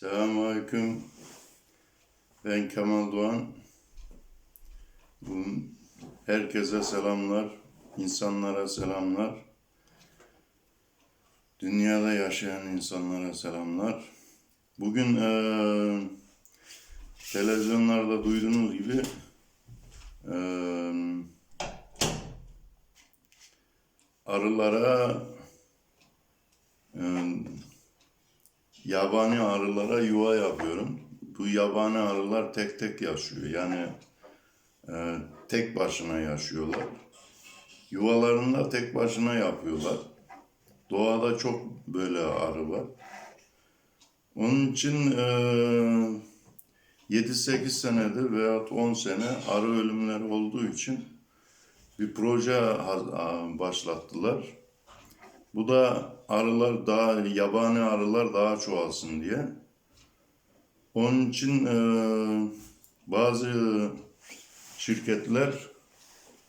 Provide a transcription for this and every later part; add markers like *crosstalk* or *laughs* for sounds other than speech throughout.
Selamünaleyküm. Ben Kemal Doğan. Herkese selamlar, insanlara selamlar. Dünyada yaşayan insanlara selamlar. Bugün eee, televizyonlarda duyduğunuz gibi eee, arılara eee, yabani arılara yuva yapıyorum. Bu yabani arılar tek tek yaşıyor. Yani e, tek başına yaşıyorlar. Yuvalarını da tek başına yapıyorlar. Doğada çok böyle arı var. Onun için e, 7-8 senedir veya 10 sene arı ölümleri olduğu için bir proje başlattılar. Bu da arılar daha yabani arılar daha çoğalsın diye. Onun için e, bazı şirketler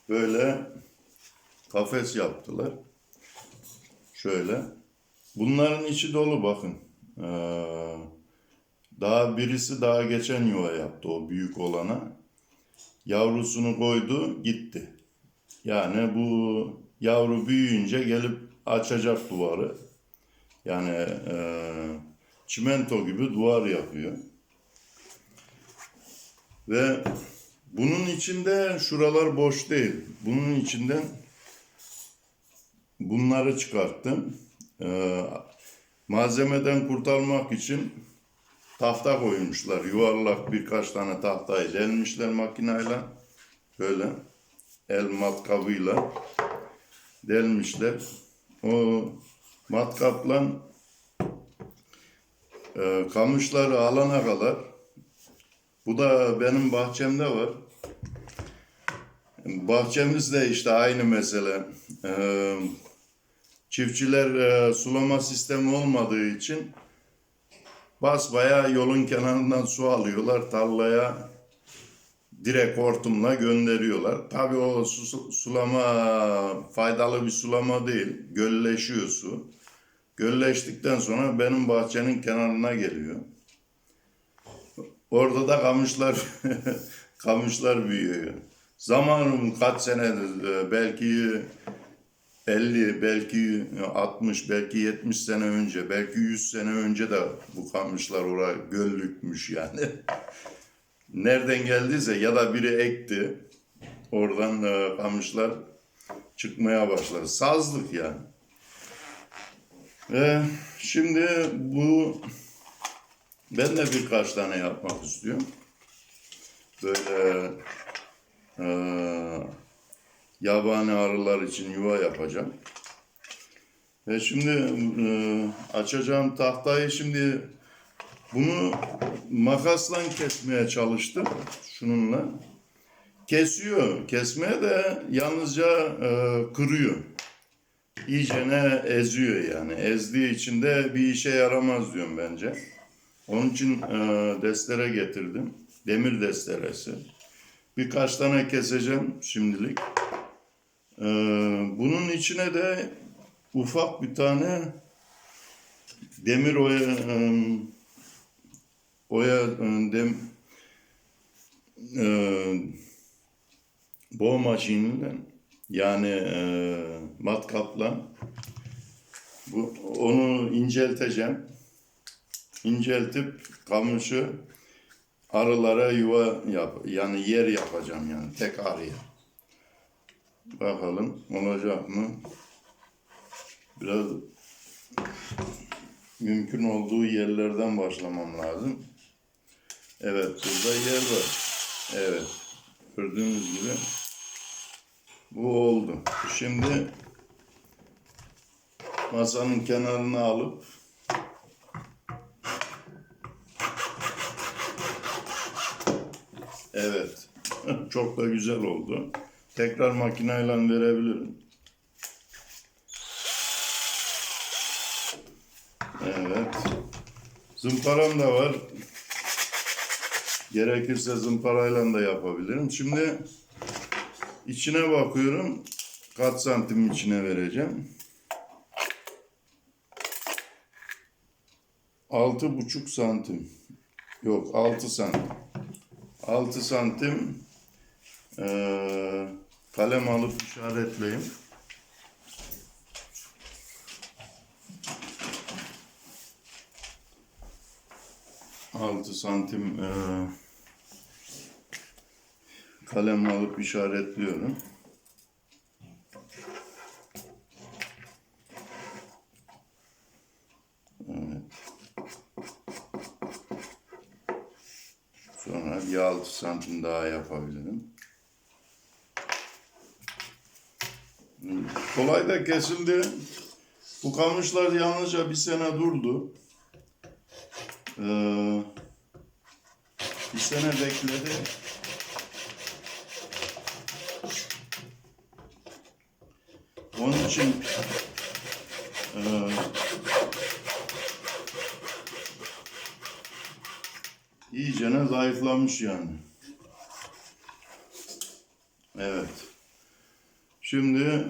böyle kafes yaptılar. Şöyle. Bunların içi dolu bakın. E, daha birisi daha geçen yuva yaptı o büyük olana. Yavrusunu koydu gitti. Yani bu yavru büyüyünce gelip açacak duvarı. Yani e, çimento gibi duvar yapıyor. Ve bunun içinde şuralar boş değil. Bunun içinden bunları çıkarttım. E, malzemeden kurtarmak için tahta koymuşlar. Yuvarlak birkaç tane tahtayı delmişler makineyle. Böyle el matkabıyla delmişler. O matkapla e, kamışları alana kadar bu da benim bahçemde var. Bahçemiz de işte aynı mesele. E, çiftçiler e, sulama sistemi olmadığı için basbaya yolun kenarından su alıyorlar tarlaya direkt hortumla gönderiyorlar. Tabii o su- sulama faydalı bir sulama değil. Gölleşiyor su. Gölleştikten sonra benim bahçenin kenarına geliyor. Orada da kamışlar *laughs* kamışlar büyüyor. Zamanım kaç senedir e, belki 50, belki 60, belki 70 sene önce, belki 100 sene önce de bu kamışlar oraya göllükmüş yani. *laughs* nereden geldiyse ya da biri ekti. Oradan e, kamışlar çıkmaya başladı. Sazlık yani. E, şimdi bu ben de birkaç tane yapmak istiyorum. Böyle e, yabani arılar için yuva yapacağım. Ve şimdi e, açacağım tahtayı şimdi bunu makasla kesmeye çalıştım. Şununla. Kesiyor. Kesmeye de yalnızca e, kırıyor. İyicene eziyor yani. Ezdiği için de bir işe yaramaz diyorum bence. Onun için e, destere getirdim. Demir desteresi. Birkaç tane keseceğim şimdilik. E, bunun içine de ufak bir tane demir oya, e, oya e, dem e, boğa maşiniyle yani e, matkapla bu onu incelteceğim. İnceltip kamışı arılara yuva yap yani yer yapacağım yani tek arıya. Bakalım olacak mı? Biraz mümkün olduğu yerlerden başlamam lazım. Evet burada yer var. Evet. Gördüğünüz gibi bu oldu. Şimdi masanın kenarına alıp Evet. *laughs* Çok da güzel oldu. Tekrar makineyle verebilirim. Evet. Zımparam da var. Gerekirse zımparayla da yapabilirim. Şimdi içine bakıyorum. Kaç santim içine vereceğim. altı buçuk santim. Yok altı santim. Altı santim eee, kalem alıp işaretleyeyim. Altı santim eee, kalem alıp işaretliyorum. Sonra bir 6 santim daha yapabilirim. Kolay da kesildi. Bu kamışlar yalnızca bir sene durdu. Ee, bir sene bekledi. Onun için e, iyicene zayıflamış yani. Evet. Şimdi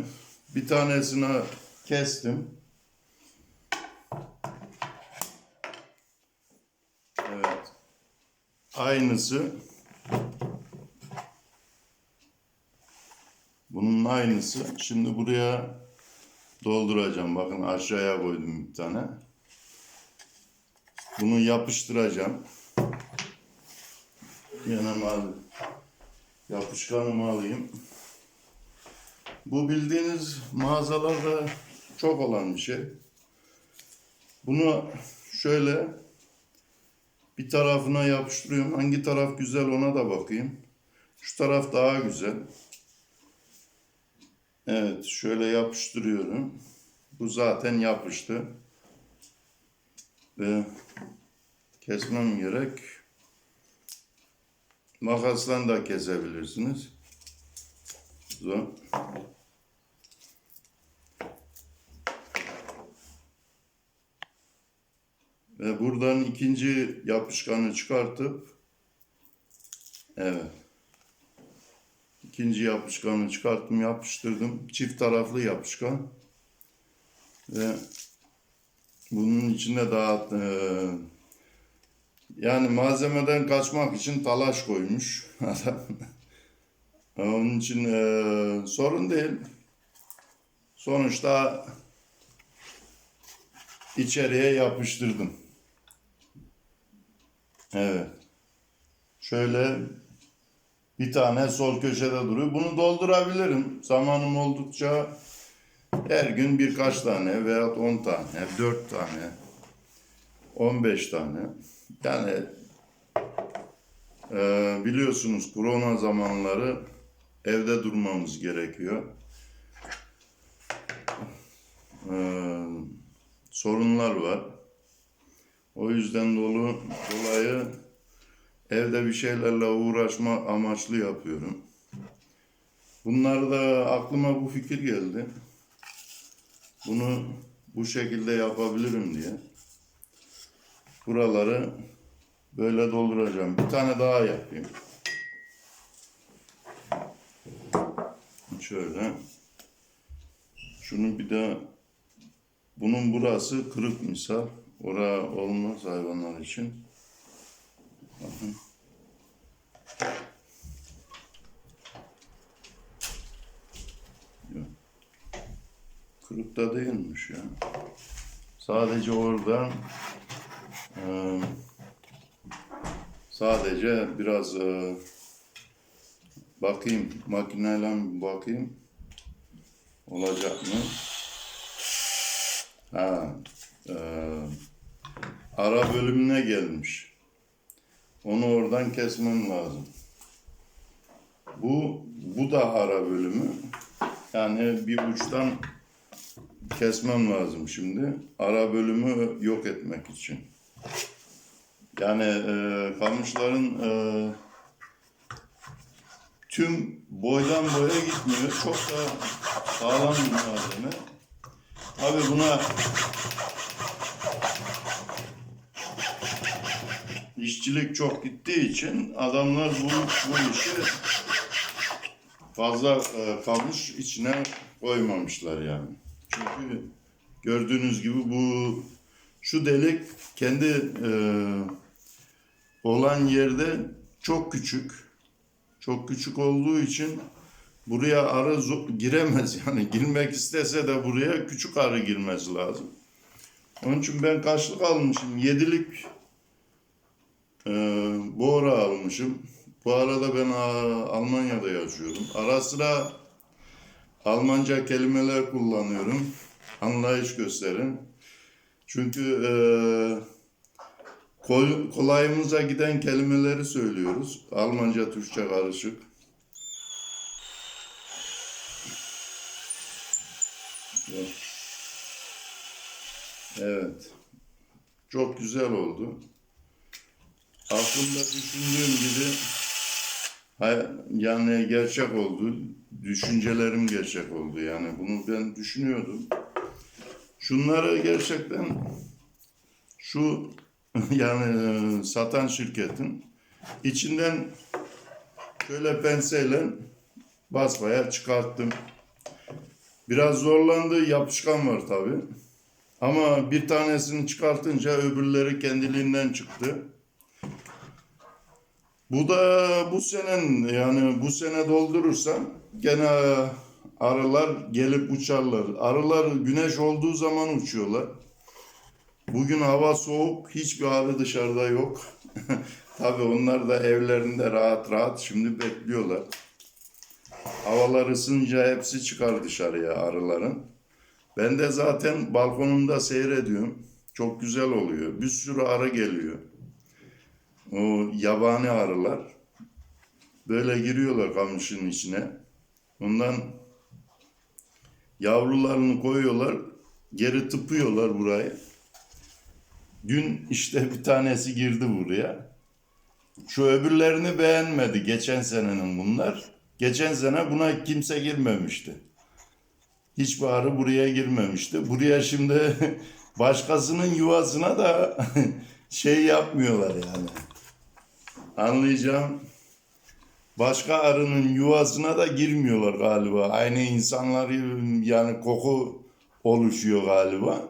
bir tanesini kestim. Evet. Aynısı. Bunun aynısı. Şimdi buraya dolduracağım. Bakın aşağıya koydum bir tane. Bunu yapıştıracağım. Yanıma. Yapışkanımı alayım. Bu bildiğiniz mağazalarda çok olan bir şey. Bunu şöyle bir tarafına yapıştırıyorum. Hangi taraf güzel ona da bakayım. Şu taraf daha güzel. Evet, şöyle yapıştırıyorum. Bu zaten yapıştı. Ve kesmem gerek. Makasla da kesebilirsiniz. Zor. Ve buradan ikinci yapışkanı çıkartıp evet. İkinci yapışkanı çıkarttım, yapıştırdım. Çift taraflı yapışkan. Ve bunun içinde daha e, yani malzemeden kaçmak için talaş koymuş *laughs* adam. Onun için e, sorun değil. Sonuçta içeriye yapıştırdım. Evet. Şöyle bir tane sol köşede duruyor. Bunu doldurabilirim. Zamanım oldukça her gün birkaç tane veya 10 tane, 4 tane, 15 tane. Yani e, biliyorsunuz korona zamanları evde durmamız gerekiyor. E, sorunlar var. O yüzden dolu dolayı evde bir şeylerle uğraşma amaçlı yapıyorum. Bunlar da aklıma bu fikir geldi. Bunu bu şekilde yapabilirim diye. Buraları böyle dolduracağım. Bir tane daha yapayım. Şöyle. Şunu bir de bunun burası kırık misal. Ora olmaz hayvanlar için. Bakın. Da değilmiş ya. Sadece oradan e, sadece biraz e, bakayım makineyle bakayım olacak mı? Ha, e, ara bölümüne gelmiş. Onu oradan kesmem lazım. Bu bu da ara bölümü. Yani bir uçtan kesmem lazım şimdi. Ara bölümü yok etmek için. Yani e, kamışların e, tüm boydan boya gitmiyor. Çok da sağlam bir malzeme. Abi buna işçilik çok gittiği için adamlar bu, bu işi fazla e, kamış içine koymamışlar yani. Çünkü gördüğünüz gibi bu Şu delik kendi e, olan yerde çok küçük. Çok küçük olduğu için buraya arı giremez yani *laughs* girmek istese de buraya küçük arı girmesi lazım. Onun için ben kaçlık almışım? Yedilik e, Bora almışım. Bu arada ben a, Almanya'da yaşıyorum. Ara sıra Almanca kelimeler kullanıyorum. Anlayış gösterin. Çünkü e, kol- kolayımıza giden kelimeleri söylüyoruz. Almanca, Türkçe karışık. Evet. Çok güzel oldu. Aklımda düşündüğüm gibi yani gerçek oldu. Düşüncelerim gerçek oldu. Yani bunu ben düşünüyordum. Şunları gerçekten şu *laughs* yani e, satan şirketin içinden şöyle penseyle basbaya çıkarttım. Biraz zorlandı. Yapışkan var tabi. Ama bir tanesini çıkartınca öbürleri kendiliğinden çıktı. Bu da bu senin yani bu sene doldurursam gene arılar gelip uçarlar. Arılar güneş olduğu zaman uçuyorlar. Bugün hava soğuk, hiçbir arı dışarıda yok. *laughs* Tabii onlar da evlerinde rahat rahat şimdi bekliyorlar. Havalar ısınca hepsi çıkar dışarıya arıların. Ben de zaten balkonumda seyrediyorum. Çok güzel oluyor. Bir sürü arı geliyor. O yabani arılar. Böyle giriyorlar kamışın içine. Ondan yavrularını koyuyorlar. Geri tıpıyorlar burayı. Dün işte bir tanesi girdi buraya. Şu öbürlerini beğenmedi. Geçen senenin bunlar. Geçen sene buna kimse girmemişti. Hiçbir arı buraya girmemişti. Buraya şimdi *laughs* başkasının yuvasına da *laughs* şey yapmıyorlar yani. Anlayacağım. Başka arının yuvasına da girmiyorlar galiba. Aynı insanlar yani koku oluşuyor galiba.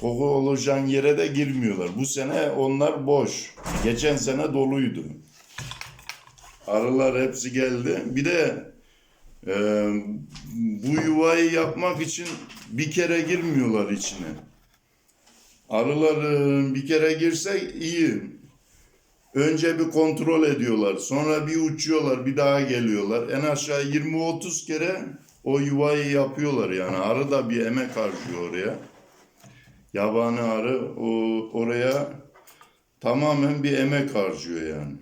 Koku oluşan yere de girmiyorlar. Bu sene onlar boş. Geçen sene doluydu. Arılar hepsi geldi. Bir de e, bu yuvayı yapmak için bir kere girmiyorlar içine. Arılar e, bir kere girse iyi. Önce bir kontrol ediyorlar. Sonra bir uçuyorlar, bir daha geliyorlar. En aşağı 20-30 kere o yuvayı yapıyorlar yani. Arı da bir emek harcıyor oraya. Yabani arı o oraya tamamen bir emek harcıyor yani.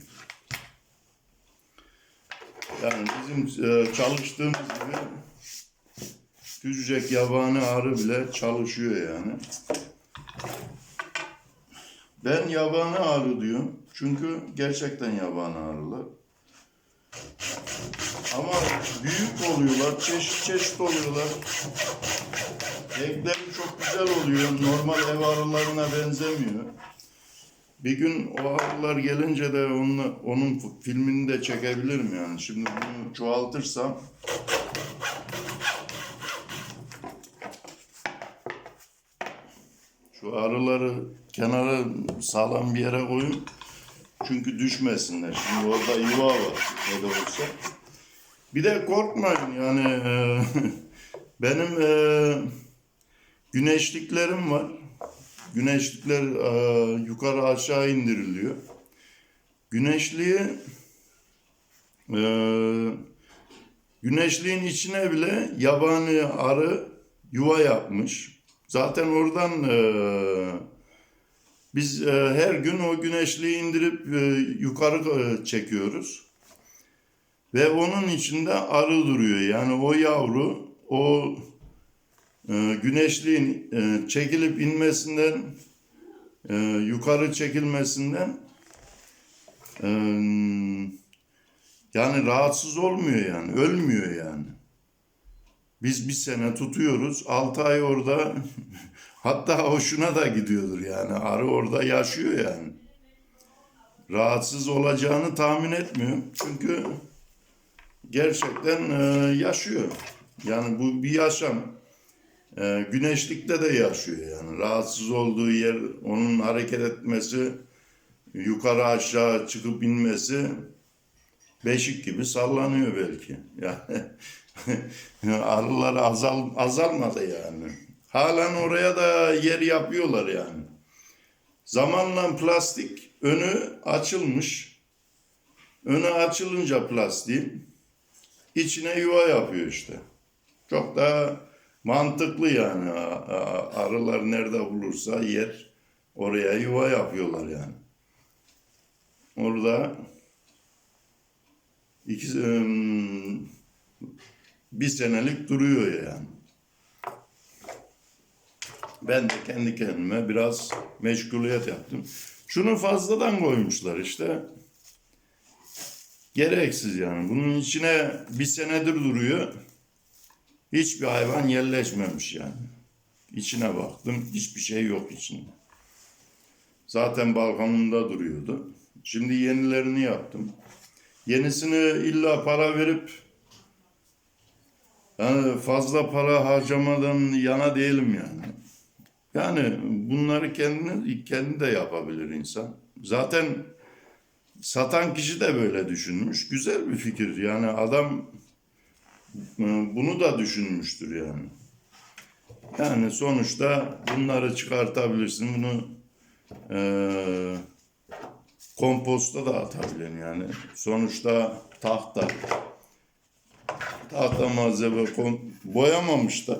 Yani bizim e, çalıştığımız gibi küçücek yabani arı bile çalışıyor yani. Ben yabani arı diyorum. Çünkü gerçekten yabani arılar. Ama büyük oluyorlar, çeşit çeşit oluyorlar. Renkleri çok güzel oluyor. Normal ev arılarına benzemiyor. Bir gün o arılar gelince de onunla, onun filmini de çekebilirim yani. Şimdi bunu çoğaltırsam şu arıları kenara sağlam bir yere koyun. Çünkü düşmesinler. Şimdi orada yuva var ne de olsa. Bir de korkmayın yani e, *laughs* benim e, güneşliklerim var. Güneşlikler e, yukarı aşağı indiriliyor. Güneşliği e, güneşliğin içine bile yabani arı yuva yapmış. Zaten oradan e, biz e, her gün o güneşliği indirip e, yukarı e, çekiyoruz. Ve onun içinde arı duruyor. Yani o yavru o e, güneşliğin e, çekilip inmesinden e, yukarı çekilmesinden e, yani rahatsız olmuyor yani. Ölmüyor yani. Biz bir sene tutuyoruz. 6 ay orada *laughs* hatta hoşuna da gidiyordur yani. Arı orada yaşıyor yani. Rahatsız olacağını tahmin etmiyorum. Çünkü gerçekten e, yaşıyor. Yani bu bir yaşam. e, güneşlikte de yaşıyor yani. Rahatsız olduğu yer, onun hareket etmesi, yukarı aşağı çıkıp inmesi beşik gibi sallanıyor belki. Yani *laughs* arılar azal, azalmadı yani. Halen oraya da yer yapıyorlar yani. Zamanla plastik önü açılmış. Önü açılınca plastiğin içine yuva yapıyor işte. Çok da mantıklı yani. Arılar nerede bulursa yer oraya yuva yapıyorlar yani. Orada iki, bir senelik duruyor yani. Ben de kendi kendime biraz meşguliyet yaptım. Şunu fazladan koymuşlar işte. Gereksiz yani. Bunun içine bir senedir duruyor. Hiçbir hayvan yerleşmemiş yani. İçine baktım. Hiçbir şey yok içinde. Zaten balkonumda duruyordu. Şimdi yenilerini yaptım. Yenisini illa para verip yani fazla para harcamadan yana değilim yani. Yani bunları kendi, kendi de yapabilir insan. Zaten satan kişi de böyle düşünmüş. Güzel bir fikir. Yani adam e, bunu da düşünmüştür yani. Yani sonuçta bunları çıkartabilirsin. Bunu eee komposta da atabilirim yani. Sonuçta tahta. Tahta malzeme boyamamış da.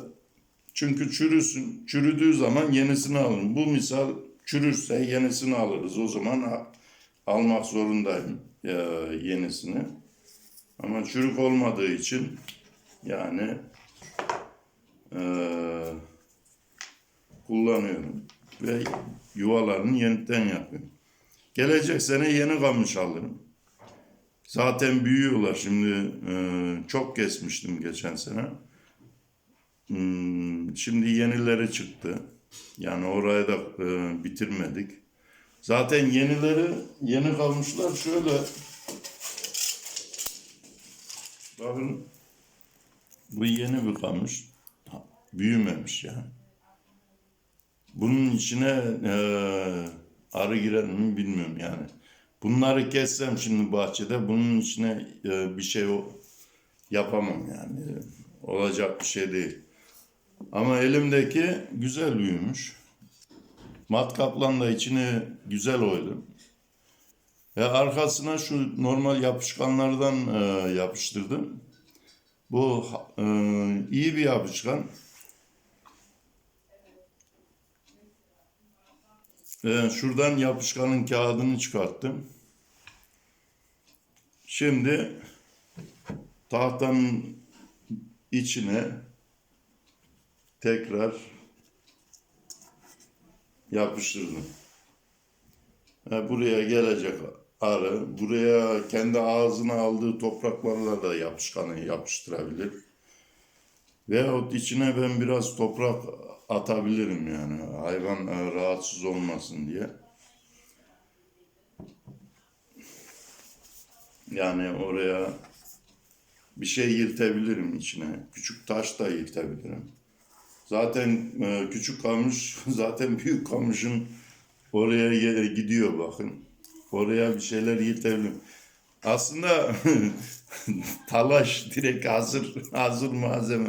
Çünkü çürüsün. Çürüdüğü zaman yenisini alırım. Bu misal çürürse yenisini alırız. O zaman almak zorundayım ya, yenisini. Ama çürük olmadığı için yani eee, kullanıyorum. Ve yuvalarını yeniden yapıyorum. Gelecek sene yeni kamış alırım. Zaten büyüyorlar şimdi. e, çok kesmiştim geçen sene. Hmm, şimdi yenileri çıktı. Yani orayı da e, bitirmedik. Zaten yenileri, yeni kalmışlar şöyle. Bakın. Bu yeni bir kamış. Büyümemiş yani. Bunun içine e, arı girer mi bilmiyorum yani. Bunları kessem şimdi bahçede bunun içine e, bir şey yapamam yani. Olacak bir şey değil. Ama elimdeki güzel büyümüş. Matkapla da içini güzel oydum. Ve arkasına şu normal yapışkanlardan e, yapıştırdım. Bu e, iyi bir yapışkan. Ee, şuradan yapışkanın kağıdını çıkarttım. Şimdi tahtanın içine tekrar yapıştırdım. Ha, buraya gelecek arı, buraya kendi ağzına aldığı topraklarla da yapışkanı yapıştırabilir. Veyahut içine ben biraz toprak atabilirim yani hayvan e, rahatsız olmasın diye. Yani oraya bir şey yırtabilirim içine. Küçük taş da yırtabilirim. Zaten e, küçük kamış *laughs* zaten büyük kamışın oraya gidiyor bakın. Oraya bir şeyler yırtabilirim. Aslında *laughs* talaş direkt hazır hazır malzeme.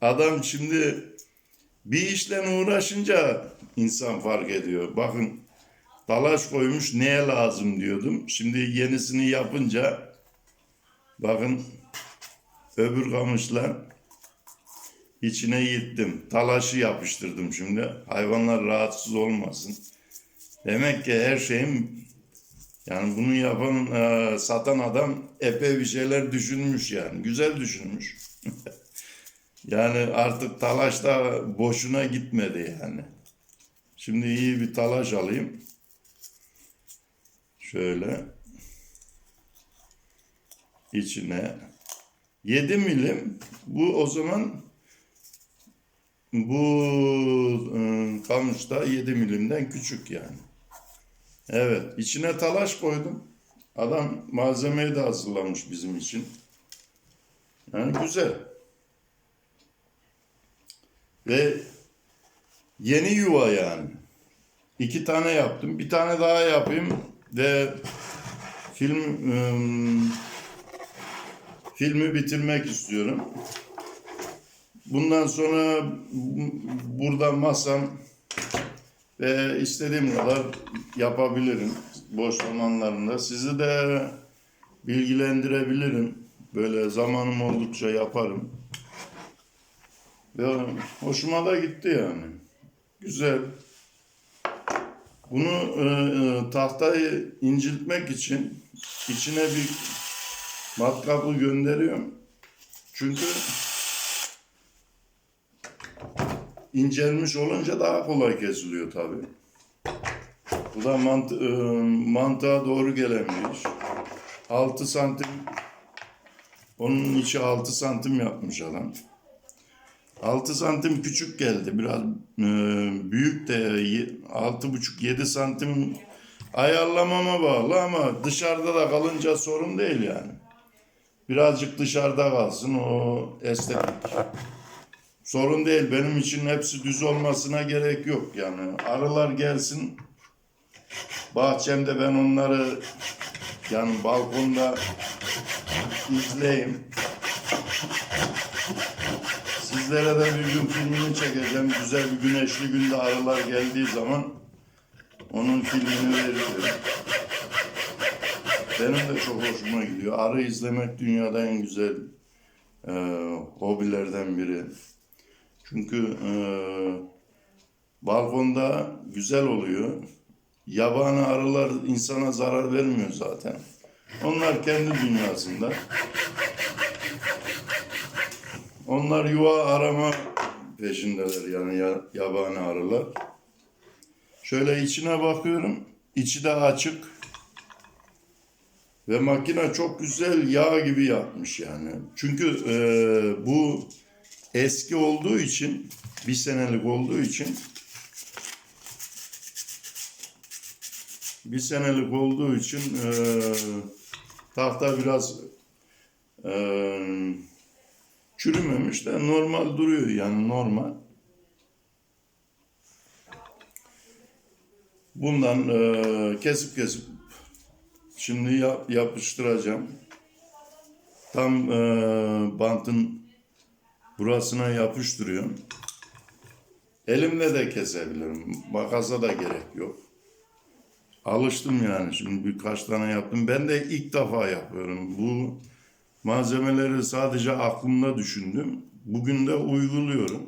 Adam şimdi bir işle uğraşınca insan fark ediyor. Bakın talaş koymuş neye lazım diyordum. Şimdi yenisini yapınca bakın öbür kamışla içine yittim. Talaşı yapıştırdım şimdi. Hayvanlar rahatsız olmasın. Demek ki her şeyin yani bunu yapan, e, satan adam epey bir şeyler düşünmüş yani. Güzel düşünmüş. *laughs* yani artık talaş da boşuna gitmedi yani. Şimdi iyi bir talaş alayım. Şöyle. içine. 7 milim. Bu o zaman bu e, kamışta 7 milimden küçük yani. Evet, içine talaş koydum. Adam malzemeyi de hazırlamış bizim için. Yani güzel. Ve yeni yuva yani. İki tane yaptım. Bir tane daha yapayım ve film ım, filmi bitirmek istiyorum. Bundan sonra bu- burada masam ve istediğim kadar yapabilirim boş zamanlarında. Sizi de bilgilendirebilirim. Böyle zamanım oldukça yaparım. Ve hoşuma da gitti yani. Güzel. Bunu e, e, tahtayı inciltmek için içine bir matkapı gönderiyorum. Çünkü incelmiş olunca daha kolay kesiliyor tabii. Bu da mant e, mantığa doğru gelen bir iş. 6 santim onun içi 6 santim yapmış adam. 6 santim küçük geldi. Biraz e, büyük de 6,5-7 santim ayarlamama bağlı ama dışarıda da kalınca sorun değil yani. Birazcık dışarıda kalsın o estetik. Sorun değil. Benim için hepsi düz olmasına gerek yok yani. Arılar gelsin. Bahçemde ben onları yani balkonda izleyeyim. Sizlere de bir gün filmini çekeceğim. Güzel bir güneşli günde arılar geldiği zaman onun filmini veririm. Benim de çok hoşuma gidiyor. Arı izlemek dünyada en güzel e, hobilerden biri. Çünkü e, balkonda güzel oluyor. Yabani arılar insana zarar vermiyor zaten. Onlar kendi dünyasında. Onlar yuva arama peşindeler yani ya- yabani arılar. Şöyle içine bakıyorum. İçi de açık. Ve makine çok güzel yağ gibi yapmış yani. Çünkü e, bu eski olduğu için, bir senelik olduğu için bir senelik olduğu için e, tahta biraz e, çürümemiş de normal duruyor yani normal. Bundan e, kesip kesip şimdi yap, yapıştıracağım. Tam e, bantın burasına yapıştırıyorum. Elimle de kesebilirim. Makasa da gerek yok. Alıştım yani şimdi birkaç tane yaptım. Ben de ilk defa yapıyorum. Bu malzemeleri sadece aklımda düşündüm. Bugün de uyguluyorum.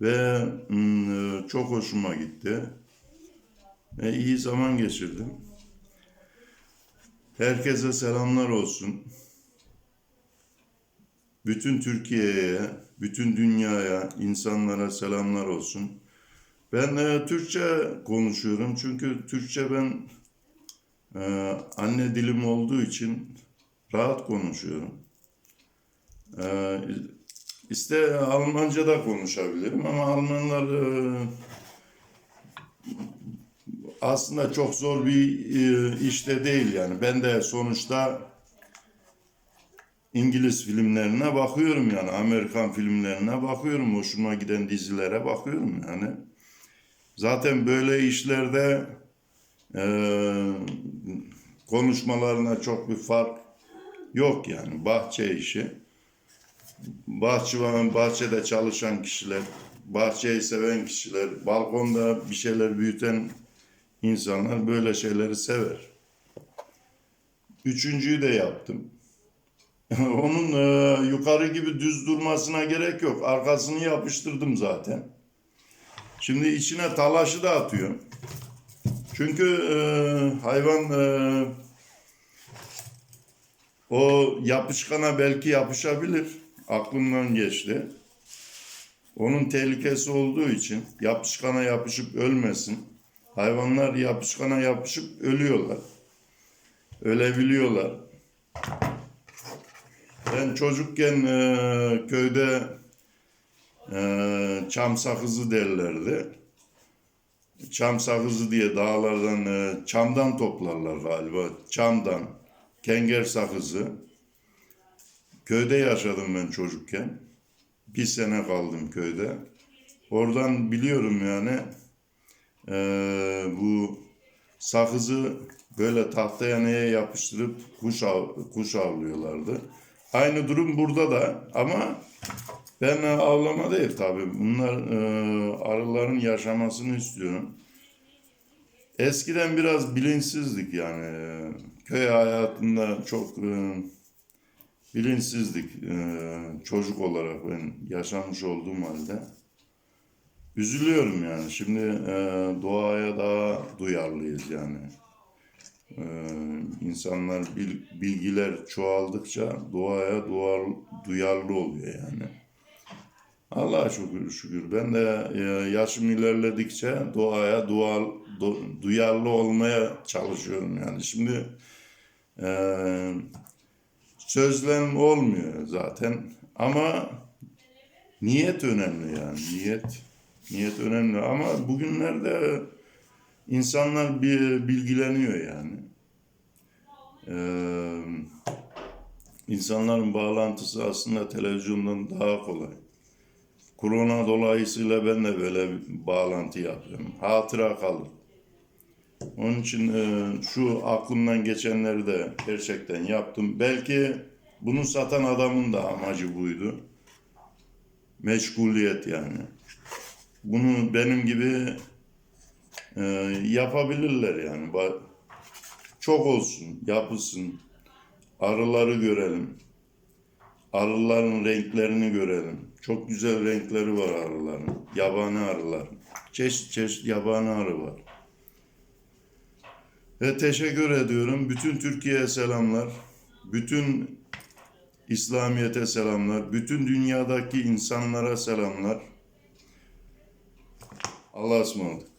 Ve mm, çok hoşuma gitti. Ve iyi zaman geçirdim. Herkese selamlar olsun. Bütün Türkiye'ye, bütün dünyaya, insanlara selamlar olsun. Ben e, Türkçe konuşuyorum çünkü Türkçe ben e, anne dilim olduğu için rahat konuşuyorum. E, iste Almanca da konuşabilirim ama Almanlar e, aslında çok zor bir e, işte değil yani. Ben de sonuçta İngiliz filmlerine bakıyorum yani. Amerikan filmlerine bakıyorum. Hoşuma giden dizilere bakıyorum yani. Zaten böyle işlerde e, konuşmalarına çok bir fark yok yani. Bahçe işi. Bahçıvan, bahçede çalışan kişiler, bahçeyi seven kişiler, balkonda bir şeyler büyüten insanlar böyle şeyleri sever. Üçüncüyü de yaptım. *laughs* Onun e, yukarı gibi düz durmasına gerek yok. Arkasını yapıştırdım zaten. Şimdi içine talaşı da atıyorum. Çünkü e, hayvan e, o yapışkana belki yapışabilir. Aklımdan geçti. Onun tehlikesi olduğu için yapışkana yapışıp ölmesin. Hayvanlar yapışkana yapışıp ölüyorlar. Ölebiliyorlar. Ben çocukken e, köyde e, çam sakızı derlerdi. Çam sakızı diye dağlardan, e, çamdan toplarlar galiba. Çamdan, kenger sakızı. Köyde yaşadım ben çocukken. bir sene kaldım köyde. Oradan biliyorum yani eee, bu sakızı böyle tahtaya neye yapıştırıp kuş av, kuş avlıyorlardı. Aynı durum burada da ama ben avlama değil tabii. Bunlar eee, arıların yaşamasını istiyorum. Eskiden biraz bilinçsizdik yani. Köy hayatında çok e, bilinçsizdik e, çocuk olarak ben yaşamış olduğum halde. Üzülüyorum yani. Şimdi e, doğaya daha duyarlıyız yani. E, insanlar bil- bilgiler çoğaldıkça doğaya duar, duyarlı oluyor yani. Allah'a şükür şükür. Ben de e, yaşım ilerledikçe doğaya dual, du- duyarlı olmaya çalışıyorum yani. Şimdi e, sözlem olmuyor zaten ama niyet önemli yani niyet niyet önemli ama bugünlerde insanlar bir bilgileniyor yani. E, insanların bağlantısı aslında televizyondan daha kolay. Korona dolayısıyla ben de böyle bağlantı yapıyorum. Hatıra kalır. Onun için e, şu aklımdan geçenleri de gerçekten yaptım. Belki bunu satan adamın da amacı buydu. Meşguliyet yani. Bunu benim gibi e, yapabilirler yani. Çok olsun, yapılsın. Arıları görelim. Arıların renklerini görelim. Çok güzel renkleri var arıların. Yabani arıların. Çeşit çeşit yabani arı var. Ve teşekkür ediyorum. Bütün Türkiye'ye selamlar. Bütün İslamiyet'e selamlar. Bütün dünyadaki insanlara selamlar. Allah'a ısmarladık.